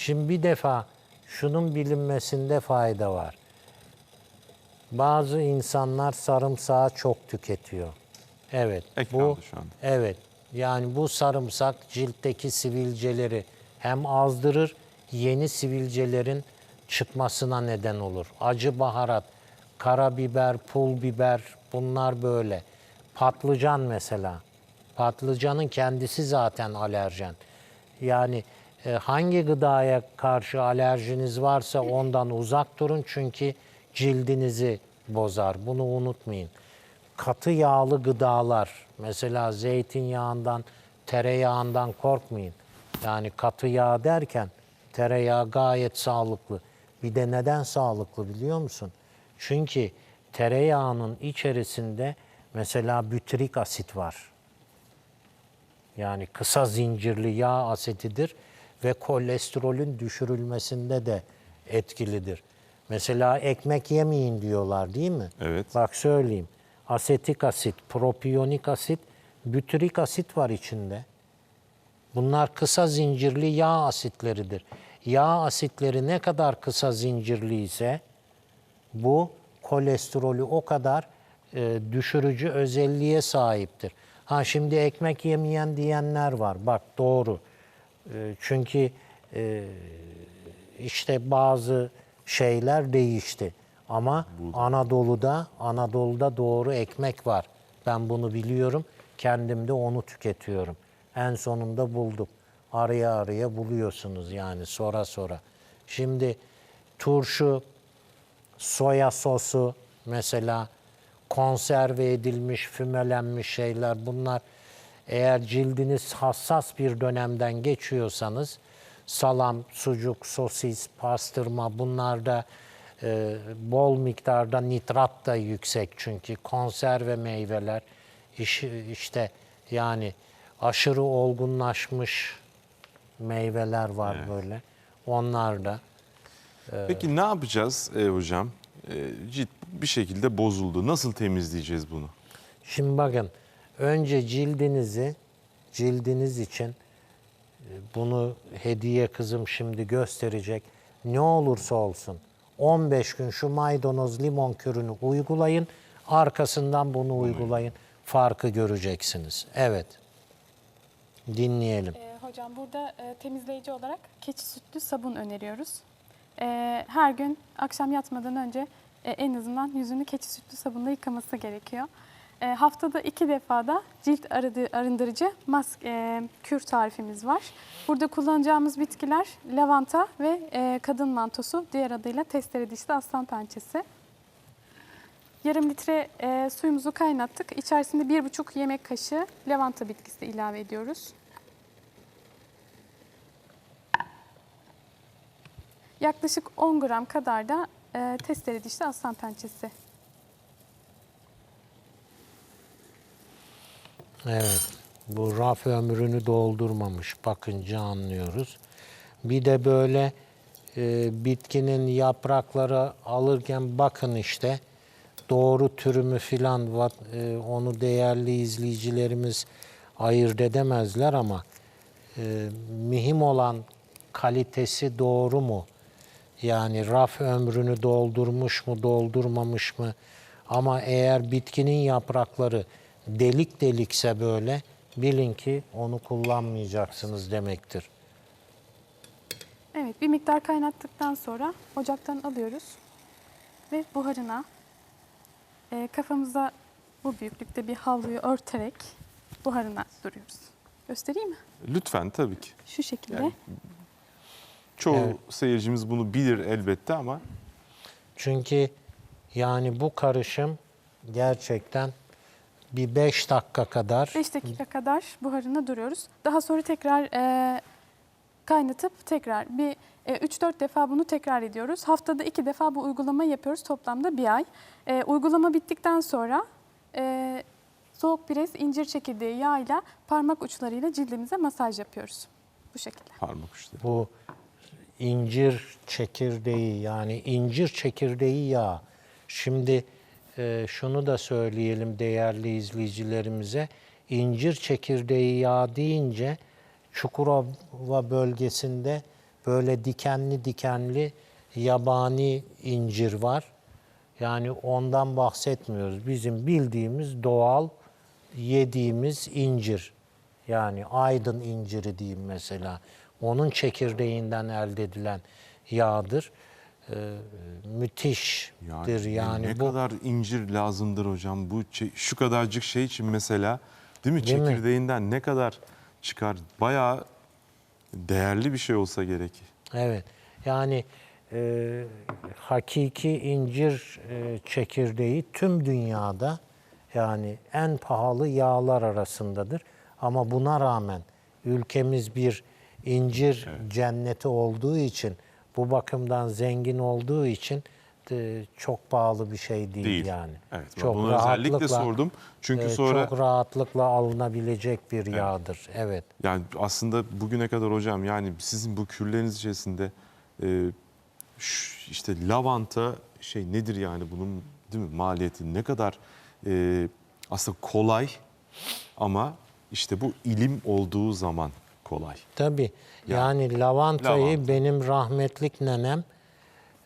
Şimdi bir defa şunun bilinmesinde fayda var. Bazı insanlar sarımsağı çok tüketiyor. Evet. Ek bu şu anda. Evet. Yani bu sarımsak ciltteki sivilceleri hem azdırır, yeni sivilcelerin çıkmasına neden olur. Acı baharat, karabiber, pul biber bunlar böyle. Patlıcan mesela. Patlıcanın kendisi zaten alerjen. Yani hangi gıdaya karşı alerjiniz varsa ondan uzak durun çünkü cildinizi bozar. Bunu unutmayın katı yağlı gıdalar, mesela zeytinyağından, tereyağından korkmayın. Yani katı yağ derken tereyağı gayet sağlıklı. Bir de neden sağlıklı biliyor musun? Çünkü tereyağının içerisinde mesela bütrik asit var. Yani kısa zincirli yağ asitidir ve kolesterolün düşürülmesinde de etkilidir. Mesela ekmek yemeyin diyorlar değil mi? Evet. Bak söyleyeyim. Asetik asit, propiyonik asit, bütürik asit var içinde. Bunlar kısa zincirli yağ asitleridir. Yağ asitleri ne kadar kısa zincirli ise bu kolesterolü o kadar e, düşürücü özelliğe sahiptir. Ha şimdi ekmek yemeyen diyenler var. Bak doğru. E, çünkü e, işte bazı şeyler değişti. Ama Anadolu'da Anadolu'da doğru ekmek var. Ben bunu biliyorum. Kendim de onu tüketiyorum. En sonunda buldum. Araya araya buluyorsunuz yani sonra sonra. Şimdi turşu, soya sosu mesela konserve edilmiş, fümelenmiş şeyler bunlar eğer cildiniz hassas bir dönemden geçiyorsanız salam, sucuk, sosis, pastırma bunlarda e, bol miktarda nitrat da yüksek çünkü konserve meyveler iş- işte yani aşırı olgunlaşmış meyveler var böyle. Onlar da Peki ne yapacağız e, hocam? E, cilt bir şekilde bozuldu. Nasıl temizleyeceğiz bunu? Şimdi bakın önce cildinizi cildiniz için e, bunu hediye kızım şimdi gösterecek. Ne olursa olsun 15 gün şu maydanoz limon kürünü uygulayın. Arkasından bunu uygulayın. Farkı göreceksiniz. Evet. Dinleyelim. Ee, hocam burada e, temizleyici olarak keçi sütlü sabun öneriyoruz. Ee, her gün akşam yatmadan önce e, en azından yüzünü keçi sütlü sabunla yıkaması gerekiyor. Ee, haftada iki defa da cilt arındırıcı mask, e, kür tarifimiz var. Burada kullanacağımız bitkiler lavanta ve e, kadın mantosu, diğer adıyla testere dişli aslan pençesi. Yarım litre e, suyumuzu kaynattık. İçerisinde bir buçuk yemek kaşığı lavanta bitkisi ilave ediyoruz. Yaklaşık 10 gram kadar da e, testere dişli aslan pençesi. Evet. Bu raf ömrünü doldurmamış. Bakınca anlıyoruz. Bir de böyle e, bitkinin yaprakları alırken bakın işte doğru türümü filan e, onu değerli izleyicilerimiz ayırt edemezler ama e, mühim olan kalitesi doğru mu? Yani raf ömrünü doldurmuş mu, doldurmamış mı? Ama eğer bitkinin yaprakları delik delikse böyle bilin ki onu kullanmayacaksınız demektir. Evet bir miktar kaynattıktan sonra ocaktan alıyoruz ve buharına e, kafamıza bu büyüklükte bir havluyu örterek buharına duruyoruz. Göstereyim mi? Lütfen tabii ki. Şu şekilde. Yani Çoğu Evet. seyircimiz bunu bilir elbette ama Çünkü yani bu karışım gerçekten bir 5 dakika kadar 5 dakika kadar buharına duruyoruz. Daha sonra tekrar e, kaynatıp tekrar bir e, 3-4 defa bunu tekrar ediyoruz. Haftada 2 defa bu uygulamayı yapıyoruz toplamda bir ay. E, uygulama bittikten sonra e, soğuk pres incir çekirdeği yağıyla parmak uçlarıyla cildimize masaj yapıyoruz. Bu şekilde. parmak uçları. bu incir çekirdeği yani incir çekirdeği yağı. Şimdi e, şunu da söyleyelim değerli izleyicilerimize. İncir çekirdeği yağı deyince Çukurova bölgesinde böyle dikenli dikenli yabani incir var. Yani ondan bahsetmiyoruz. Bizim bildiğimiz doğal yediğimiz incir. Yani aydın inciri diyeyim mesela. Onun çekirdeğinden elde edilen yağdır. Ee, müthiştir Yani, yani, ne bu. kadar incir lazımdır hocam bu şu kadarcık şey için mesela değil mi Değil mi? çekirdeğinden ne kadar çıkar bayağı değerli bir şey olsa gerek. Evet. Yani e, hakiki incir e, çekirdeği tüm dünyada yani en pahalı yağlar arasındadır. Ama buna rağmen ülkemiz bir incir cenneti olduğu için bu bakımdan zengin olduğu için e, çok pahalı bir şey değil, Değil. yani. Evet, ben bunu özellikle sordum. Çünkü e, sonra- çok rahatlıkla alınabilecek bir yağdır. Evet. Yani aslında bugüne kadar hocam yani sizin bu kürleriniz içerisinde e, şu- işte lavanta şey nedir yani bunun değil mi maliyeti ne kadar e, aslında kolay ama işte bu ilim olduğu zaman kolay. Tabii. Ya, Yani lavantayı lavanta. benim rahmetlik nenem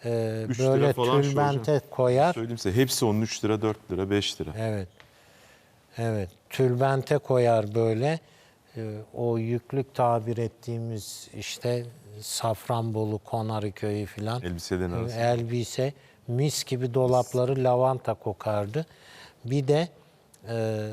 e, Üç böyle tülbente hocam. koyar. Söyleyeyim size hepsi onun 3 lira 4 lira 5 lira. Evet. Evet. Tülbente koyar böyle. E, o yüklük tabir ettiğimiz işte Safranbolu, Konarı köyü filan. Elbiselerin e, arasında. Elbise mis gibi dolapları lavanta kokardı. Bir de e,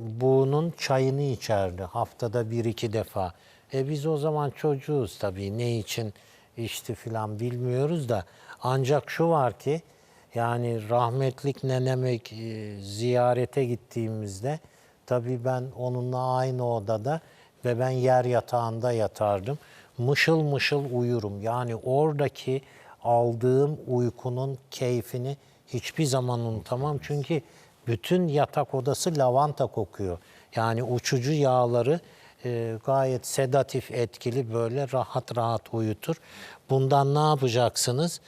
bunun çayını içerdi haftada bir iki defa. E biz o zaman çocuğuz tabii ne için içti filan bilmiyoruz da ancak şu var ki yani rahmetlik neneme e, ziyarete gittiğimizde tabii ben onunla aynı odada ve ben yer yatağında yatardım. Mışıl mışıl uyurum. Yani oradaki aldığım uykunun keyfini hiçbir zaman unutamam. Çünkü bütün yatak odası lavanta kokuyor. Yani uçucu yağları e, gayet sedatif etkili böyle rahat rahat uyutur. Bundan ne yapacaksınız?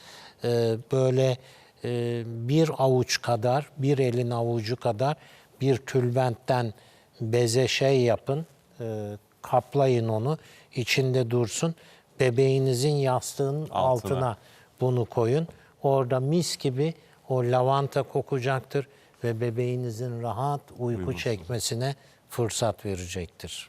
E, böyle e, bir avuç kadar, bir elin avucu kadar bir tülbentten beze şey yapın, e, kaplayın onu, içinde dursun. Bebeğinizin yastığının Altına. altına bunu koyun. Orada mis gibi o lavanta kokacaktır ve bebeğinizin rahat uyku çekmesine fırsat verecektir.